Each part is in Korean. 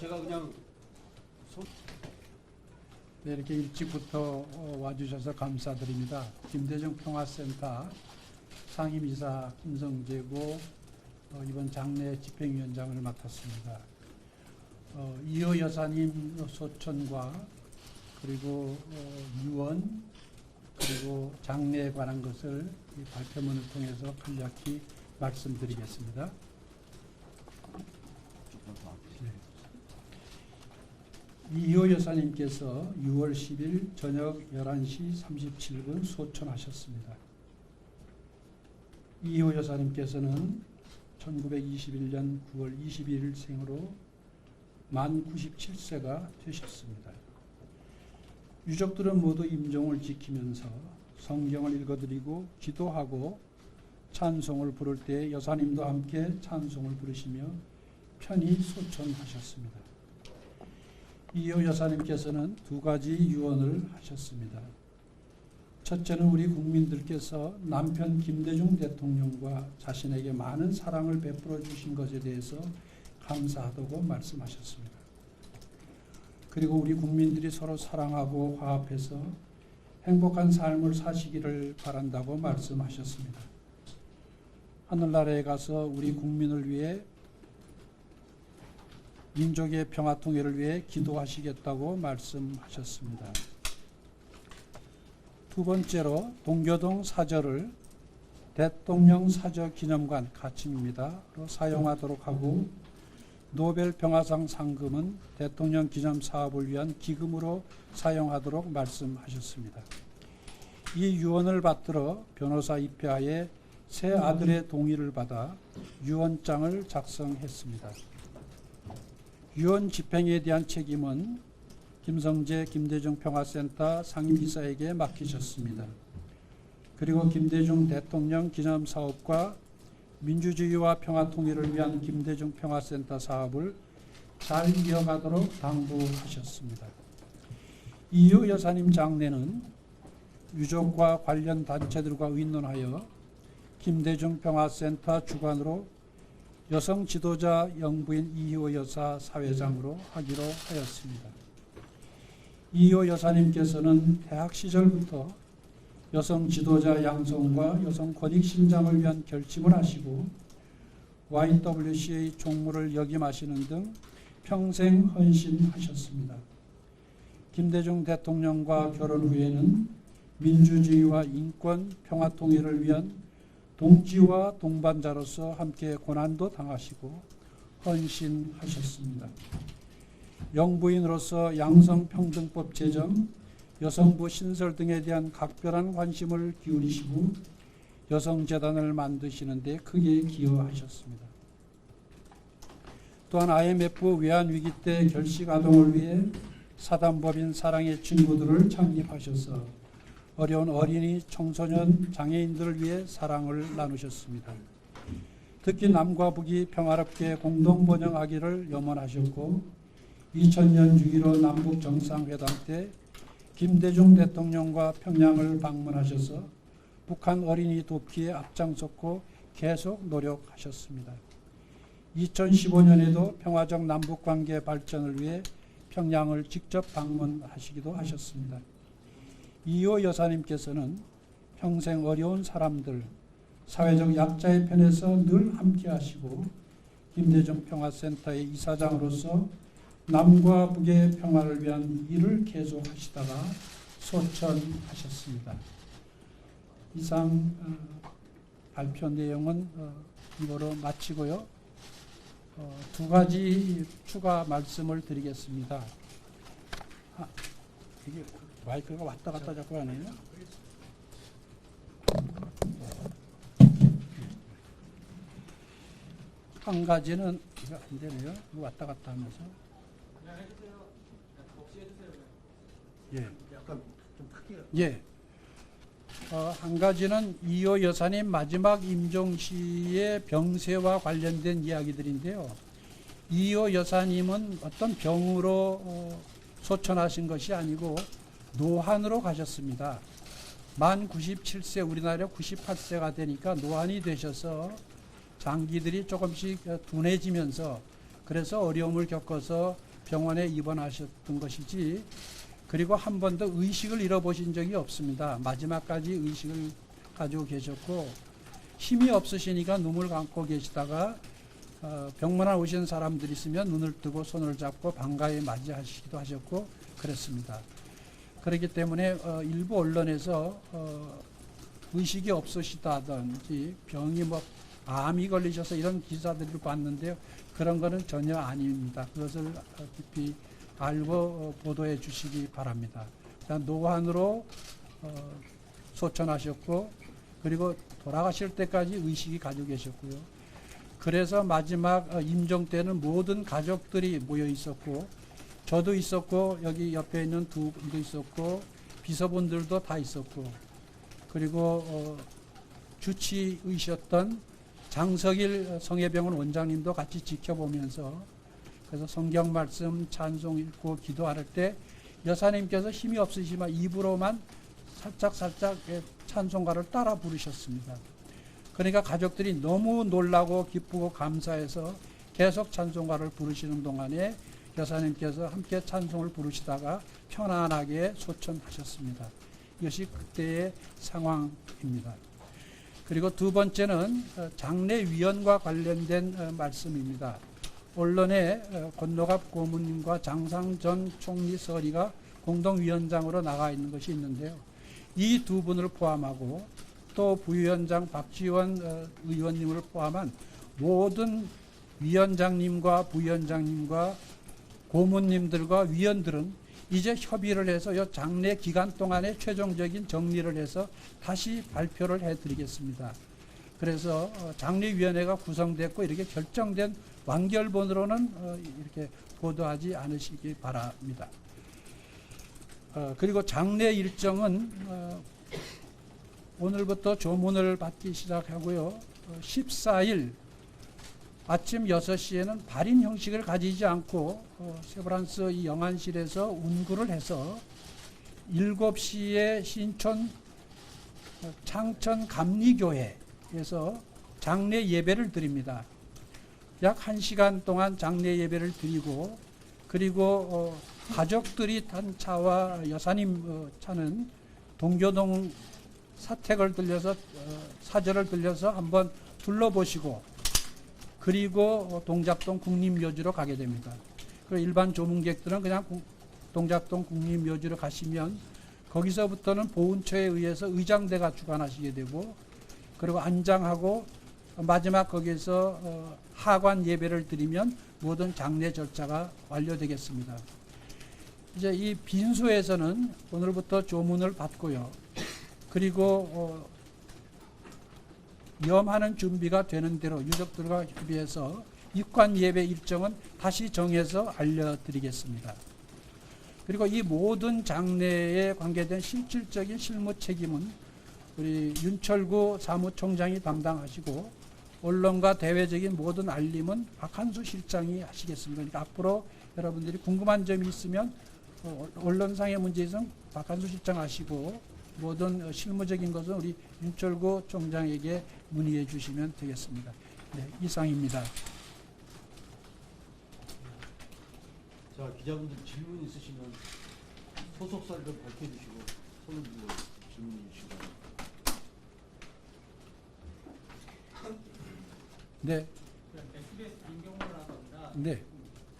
자, 제가 그냥 네, 이렇게 일찍부터 어, 와주셔서 감사드립니다. 김대중 평화센터 상임이사 김성재고 어, 이번 장례 집행위원장을 맡았습니다. 어, 이호 여사님 소천과 그리고 어, 유언 그리고 장례에 관한 것을 이 발표문을 통해서 간략히 말씀드리겠습니다. 이호 여사님께서 6월 10일 저녁 11시 37분 소천하셨습니다. 이호 여사님께서는 1921년 9월 22일 생으로 만 97세가 되셨습니다. 유족들은 모두 임종을 지키면서 성경을 읽어드리고 기도하고 찬송을 부를 때 여사님도 함께 찬송을 부르시며 편히 소천하셨습니다. 이호 여사님께서는 두 가지 유언을 하셨습니다. 첫째는 우리 국민들께서 남편 김대중 대통령과 자신에게 많은 사랑을 베풀어 주신 것에 대해서 감사하다고 말씀하셨습니다. 그리고 우리 국민들이 서로 사랑하고 화합해서 행복한 삶을 사시기를 바란다고 말씀하셨습니다. 하늘나라에 가서 우리 국민을 위해 민족의 평화 통일을 위해 기도하시겠다고 말씀하셨습니다. 두 번째로 동교동 사저를 대통령 사저 기념관 가칭입니다로 사용하도록 하고 노벨 평화상 상금은 대통령 기념 사업을 위한 기금으로 사용하도록 말씀하셨습니다. 이 유언을 받들어 변호사 입회하에 새 아들의 동의를 받아 유언장을 작성했습니다. 유언 집행에 대한 책임은 김성재 김대중 평화센터 상임이사에게 맡기셨습니다. 그리고 김대중 대통령 기념 사업과 민주주의와 평화 통일을 위한 김대중 평화센터 사업을 잘 이어가도록 당부하셨습니다. 이후 여사님 장례는 유족과 관련 단체들과 의논하여 김대중 평화센터 주관으로 여성 지도자 영부인 이호 여사 사회장으로 하기로 하였습니다. 이호 여사님께서는 대학 시절부터 여성 지도자 양성과 여성 권익 신장을 위한 결집을 하시고 YWCA 총무를 역임하시는 등 평생 헌신하셨습니다. 김대중 대통령과 결혼 후에는 민주주의와 인권, 평화 통일을 위한 동지와 동반자로서 함께 고난도 당하시고 헌신하셨습니다. 영부인으로서 양성평등법 제정, 여성부 신설 등에 대한 각별한 관심을 기울이시고 여성재단을 만드시는 데 크게 기여하셨습니다. 또한 IMF 외환위기 때 결식 아동을 위해 사단법인 사랑의 친구들을 창립하셔서 어려운 어린이, 청소년, 장애인들을 위해 사랑을 나누셨습니다. 특히 남과 북이 평화롭게 공동 번영하기를 염원하셨고 2000년 6.15 남북 정상회담 때 김대중 대통령과 평양을 방문하셔서 북한 어린이 돕기에 앞장섰고 계속 노력하셨습니다. 2015년에도 평화적 남북 관계 발전을 위해 평양을 직접 방문하시기도 하셨습니다. 이호 여사님께서는 평생 어려운 사람들, 사회적 약자의 편에서 늘 함께하시고 김대중 평화센터의 이사장으로서 남과 북의 평화를 위한 일을 계속하시다가 소천하셨습니다. 이상 어, 발표 내용은 어, 이거로 마치고요. 어, 두 가지 추가 말씀을 드리겠습니다. 아, 마이크가 왔다 갔다 자꾸 하네요. 한 가지는 이거 안 되네요. 이거 왔다 갔다 하면서. 예. 약간 좀 크게 예. 어, 한 가지는 이호 여사님 마지막 임종 시의 병세와 관련된 이야기들인데요. 이호 여사님은 어떤 병으로 어, 소천하신 것이 아니고 노환으로 가셨습니다. 만 97세 우리나라 98세가 되니까 노환이 되셔서 장기들이 조금씩 어, 둔해지면서 그래서 어려움을 겪어서 병원에 입원하셨던 것이지 그리고 한 번도 의식을 잃어보신 적이 없습니다. 마지막까지 의식을 가지고 계셨고 힘이 없으시니까 눈을 감고 계시다가 어, 병문안 오신 사람들이 있으면 눈을 뜨고 손을 잡고 반가이 맞이하시기도 하셨고 그랬습니다. 그렇기 때문에 어, 일부 언론에서 어, 의식이 없으시다든지 병이 뭐 암이 걸리셔서 이런 기사들을 봤는데요. 그런 거는 전혀 아닙니다. 그것을 어, 깊이 알고 어, 보도해 주시기 바랍니다. 노환으로 어, 소천하셨고 그리고 돌아가실 때까지 의식이 가지고 계셨고요. 그래서 마지막 어, 임종 때는 모든 가족들이 모여 있었고 저도 있었고 여기 옆에 있는 두 분도 있었고 비서분들도 다 있었고 그리고 어, 주치의셨던 장석일 성해병원 원장님도 같이 지켜보면서 그래서 성경 말씀 찬송 읽고 기도할 때 여사님께서 힘이 없으시지만 입으로만 살짝 살짝 예, 찬송가를 따라 부르셨습니다. 그러니까 가족들이 너무 놀라고 기쁘고 감사해서 계속 찬송가를 부르시는 동안에 여사님께서 함께 찬송을 부르시다가 편안하게 소천하셨습니다. 이것이 그때의 상황입니다. 그리고 두 번째는 어, 장례위원과 관련된 어, 말씀입니다. 언론에 어, 권노갑 고문님과 장상 전 총리 서리가 공동위원장으로 나가 있는 것이 있는데요. 이 두 분을 포함하고 또 부위원장 박지원 어, 의원님을 포함한 모든 위원장님과 부위원장님과 고문님들과 위원들은 이제 협의를 해서 이 장례 기간 동안에 최종적인 정리를 해서 다시 발표를 해드리겠습니다. 그래서 어, 장례위원회가 구성됐고 이렇게 결정된 완결본으로는 어, 이렇게 보도하지 않으시기 바랍니다. 어, 그리고 장례 일정은 어, 오늘부터 조문을 받기 시작하고요. 어, 14일 아침 6시에는 발인 형식을 가지지 않고 어, 세브란스 이 영안실에서 운구를 해서 7시에 신촌 어, 창천 감리교회에서 장례 예배를 드립니다. 약 1시간 동안 장례 예배를 드리고 그리고 어, 가족들이 탄 차와 여사님 어, 차는 동교동 사택을 들려서 어, 사절을 들려서 한번 둘러보시고 그리고 어, 동작동 국립묘지로 가게 됩니다. 그리고 일반 조문객들은 그냥 구- 동작동 국립묘지로 가시면 거기서부터는 보훈처에 의해서 의장대가 주관하시게 되고 그리고 안장하고 마지막 거기서 어, 하관 예배를 드리면 모든 장례 절차가 완료되겠습니다. 이제 이 빈소에서는 오늘부터 조문을 받고요. 그리고 어, 염하는 준비가 되는 대로 유족들과 협의해서 입관 예배 일정은 다시 정해서 알려드리겠습니다. 그리고 이 모든 장례에 관계된 실질적인 실무 책임은 우리 윤철구 사무총장이 담당하시고 언론과 대외적인 모든 알림은 박한수 실장이 하시겠습니다. 그러니까 앞으로 여러분들이 궁금한 점이 있으면 어, 언론상의 문제 있으면 박한수 실장 하시고 모든 어, 실무적인 것은 우리 윤철구 총장에게 문의해 주시면 되겠습니다. 네, 이상입니다. 자 기자분들 질문 있으시면 소속사를 좀 밝혀주시고 손을 들고 질문 주시기 바랍니다. 네, SBS 김경호라던가 네.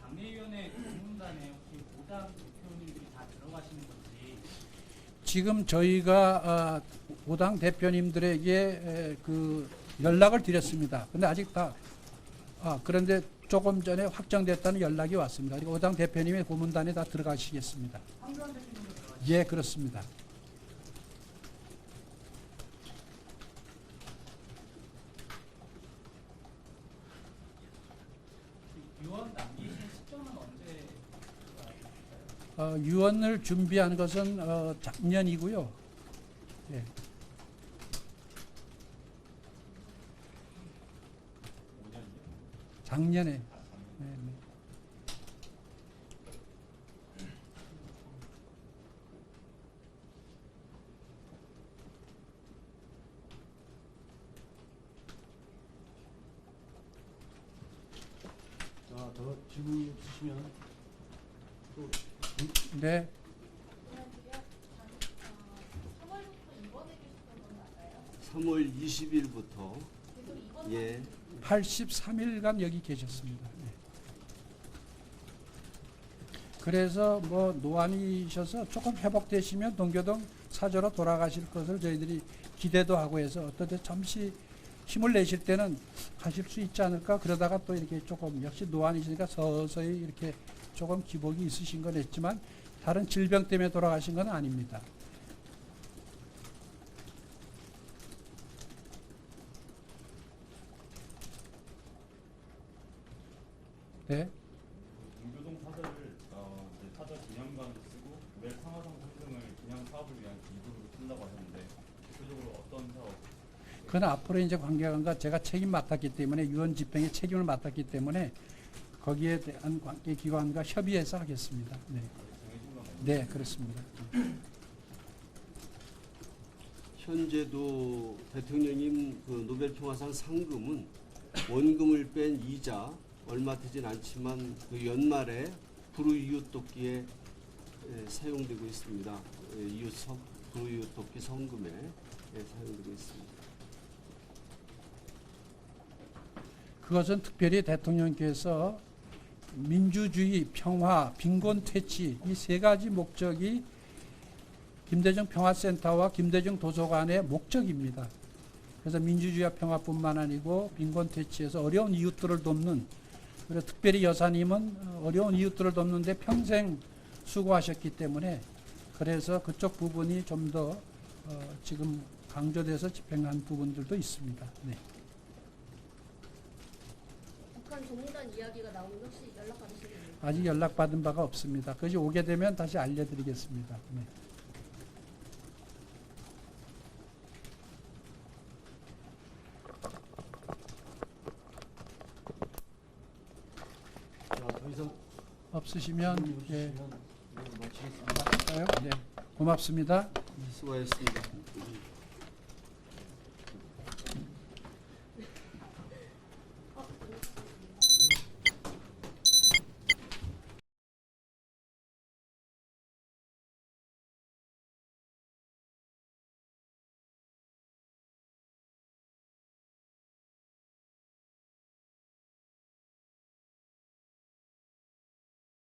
당내위원회 공문단에 혹시 오당 대표님들이 다 들어가시는 건지 지금 저희가 아, 오당 대표님들에게 에, 그 연락을 드렸습니다. 근데 아직 다 아, 그런데 조금 전에 확정됐다는 연락이 왔습니다. 그리고 오당 대표님의 고문단에 다 들어가시겠습니다. 예, 그렇습니다. 유언 남기신 시점은 언제 들 어, 유언을 준비한 것은 어, 작년이고요. 예. 작년에. 질문이 없으시면 또 네, 안녕하세요. 어, 3월부터 입원해 계셨던 건 맞아요? 3월 20일부터 계속 입원 예 83일간 여기 계셨습니다. 네. 그래서 뭐 노안이셔서 조금 회복되시면 동교동 사저로 돌아가실 것을 저희들이 기대도 하고 해서 어떻게 잠시 힘을 내실 때는 가실 수 있지 않을까 그러다가 또 이렇게 조금 역시 노안이시니까 서서히 이렇게 조금 기복이 있으신 건 했지만 다른 질병 때문에 돌아가신 건 아닙니다. 네. 동교동 사저를 어, 이제 사저 기념관으로 쓰고 왜 상하성 상금을 기념 사업을 위한 기부로 쓴다고 하셨는데 구체적으로 어떤 사업? 그건 앞으로 이제 관계관과 제가 책임 맡았기 때문에 유언 집행에 책임을 맡았기 때문에 거기에 대한 관계 기관과 협의해서 하겠습니다. 네? 네 그렇습니다. 현재도 대통령님 그 노벨 평화상 상금은 원금을 뺀 이자 얼마 되진 않지만 그 연말에 불우이웃 돕기에 예, 사용되고 있습니다. 예, 이웃 성 불우이웃 돕기 성금에 예, 사용되고 있습니다. 그것은 특별히 대통령께서 민주주의, 평화, 빈곤 퇴치 이 세 가지 목적이 김대중 평화센터와 김대중 도서관의 목적입니다. 그래서 민주주의와 평화뿐만 아니고 빈곤 퇴치에서 어려운 이웃들을 돕는 그리고 특별히 여사님은 어려운 이웃들을 돕는데 평생 수고하셨기 때문에 그래서 그쪽 부분이 좀더 어, 지금 강조돼서 집행한 부분들도 있습니다. 네. 북한 종무단 이야기가 나오면 혹시 연락 받으시겠나요? 아직 연락 받은 바가 없습니다. 그것이 오게 되면 다시 알려드리겠습니다. 네. 자, 더 이상 없으시면 예, 없으시면 네, 마치겠습니다. 할까요? 네. 고맙습니다. 수고하셨습니다.